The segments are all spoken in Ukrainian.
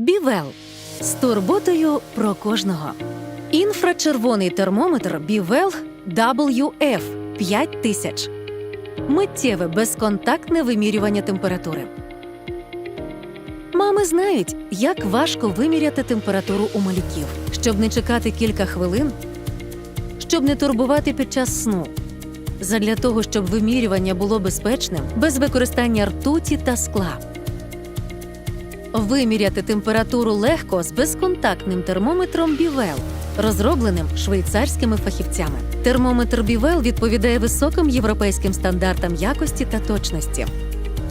Бівел з турботою про кожного. Інфрачервоний термометр Бівел WF 5000. Миттєве безконтактне вимірювання температури. Мами знають, як важко виміряти температуру у малюків, щоб не чекати кілька хвилин, щоб не турбувати під час сну. Задля того, щоб вимірювання було безпечним, без використання ртуті та скла. Виміряти температуру легко з безконтактним термометром Бівел, розробленим швейцарськими фахівцями. Термометр Бівел відповідає високим європейським стандартам якості та точності.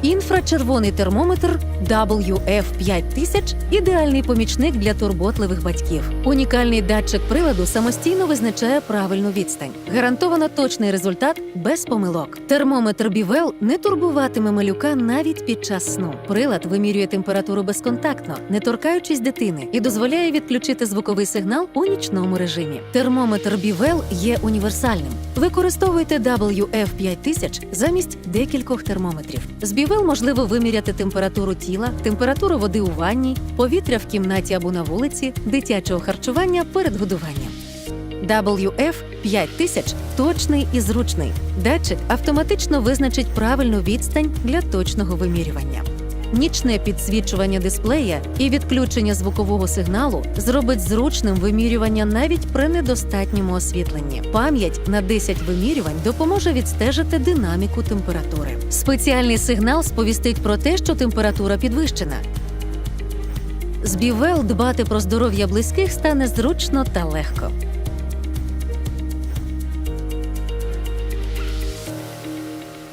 Інфрачервоний термометр WF 5000 – ідеальний помічник для турботливих батьків. Унікальний датчик приладу самостійно визначає правильну відстань. Гарантовано точний результат без помилок. Термометр Бівел не турбуватиме малюка навіть під час сну. Прилад вимірює температуру безконтактно, не торкаючись дитини, і дозволяє відключити звуковий сигнал у нічному режимі. Термометр Бівел є універсальним. Використовуйте WF 5000 замість декількох термометрів. З Бівел можливо виміряти температуру тіла, температуру води у ванні, повітря в кімнаті або на вулиці, дитячого харчування перед годуванням. WF 5000 точний і зручний. Датчик автоматично визначить правильну відстань для точного вимірювання. Нічне підсвічування дисплея і відключення звукового сигналу зробить зручним вимірювання навіть при недостатньому освітленні. Пам'ять на 10 вимірювань допоможе відстежити динаміку температури. Спеціальний сигнал сповістить про те, що температура підвищена. З Бівел дбати про здоров'я близьких стане зручно та легко.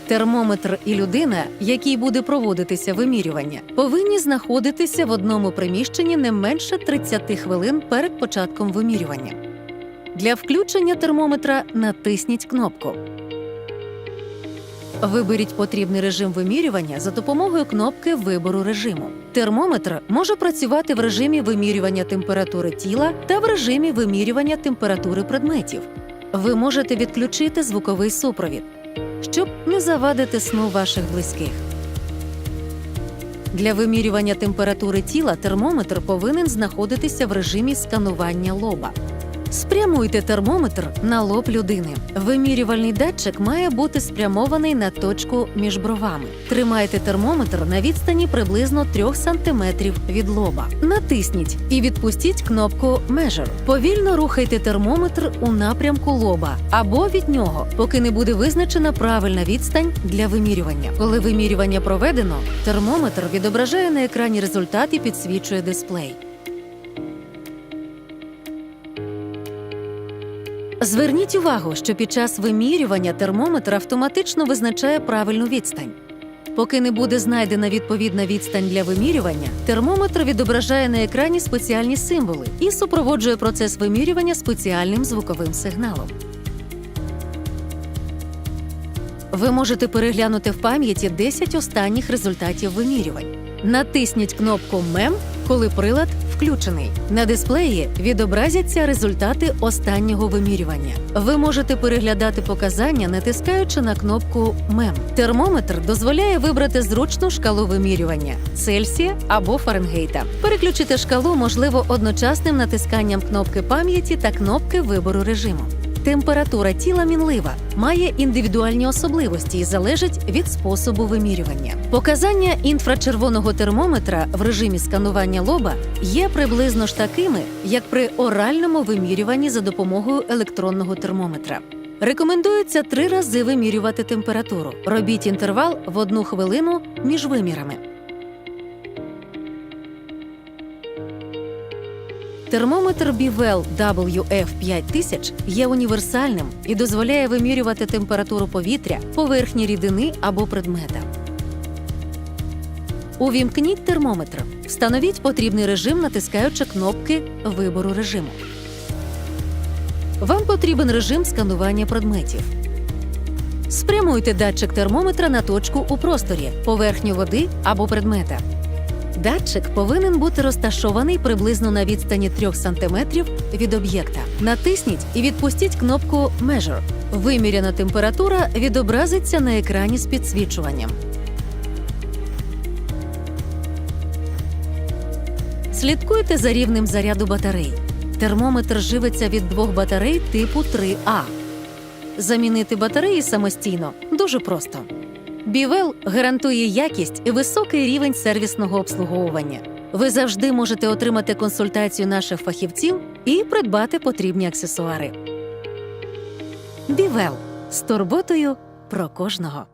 Термометр і людина, якій буде проводитися вимірювання, повинні знаходитися в одному приміщенні не менше 30 хвилин перед початком вимірювання. Для включення термометра натисніть кнопку. Виберіть потрібний режим вимірювання за допомогою кнопки вибору режиму. Термометр може працювати в режимі вимірювання температури тіла та в режимі вимірювання температури предметів. Ви можете відключити звуковий супровід щоб не завадити сну ваших близьких. Для вимірювання температури тіла термометр повинен знаходитися в режимі сканування лоба. Спрямуйте термометр на лоб людини. Вимірювальний датчик має бути спрямований на точку між бровами. Тримайте термометр на відстані приблизно 3 см від лоба. Натисніть і відпустіть кнопку Measure. Повільно рухайте термометр у напрямку лоба або від нього, поки не буде визначена правильна відстань для вимірювання. Коли вимірювання проведено, термометр відображає на екрані результат і підсвічує дисплей. Зверніть увагу, що під час вимірювання термометр автоматично визначає правильну відстань. Поки не буде знайдена відповідна відстань для вимірювання, термометр відображає на екрані спеціальні символи і супроводжує процес вимірювання спеціальним звуковим сигналом. Ви можете переглянути в пам'яті 10 останніх результатів вимірювань. Натисніть кнопку Мем, коли прилад включений. На дисплеї відобразяться результати останнього вимірювання. Ви можете переглядати показання, натискаючи на кнопку Мем. Термометр дозволяє вибрати зручну шкалу вимірювання Цельсія або Фаренгейта. Переключити шкалу можливо одночасним натисканням кнопки пам'яті та кнопки вибору режиму. Температура тіла мінлива, має індивідуальні особливості і залежить від способу вимірювання. Показання інфрачервоного термометра в режимі сканування лоба є приблизно ж такими, як при оральному вимірюванні за допомогою електронного термометра. Рекомендується три рази вимірювати температуру. Робіть інтервал в одну хвилину між вимірами. Термометр Бівел WF 5000 є універсальним і дозволяє вимірювати температуру повітря, поверхні рідини або предмета. Увімкніть термометр. Встановіть потрібний режим, натискаючи кнопки вибору режиму. Вам потрібен режим сканування предметів. Спрямуйте датчик термометра на точку у просторі, поверхню води або предмета. Датчик повинен бути розташований приблизно на відстані 3 см від об'єкта. Натисніть і відпустіть кнопку Measure. Виміряна температура відобразиться на екрані з підсвічуванням. Слідкуйте за рівнем заряду батарей. Термометр живиться від двох батарей типу 3А. Замінити батареї самостійно дуже просто. Бівел гарантує якість і високий рівень сервісного обслуговування. Ви завжди можете отримати консультацію наших фахівців і придбати потрібні аксесуари. Бівел з турботою про кожного.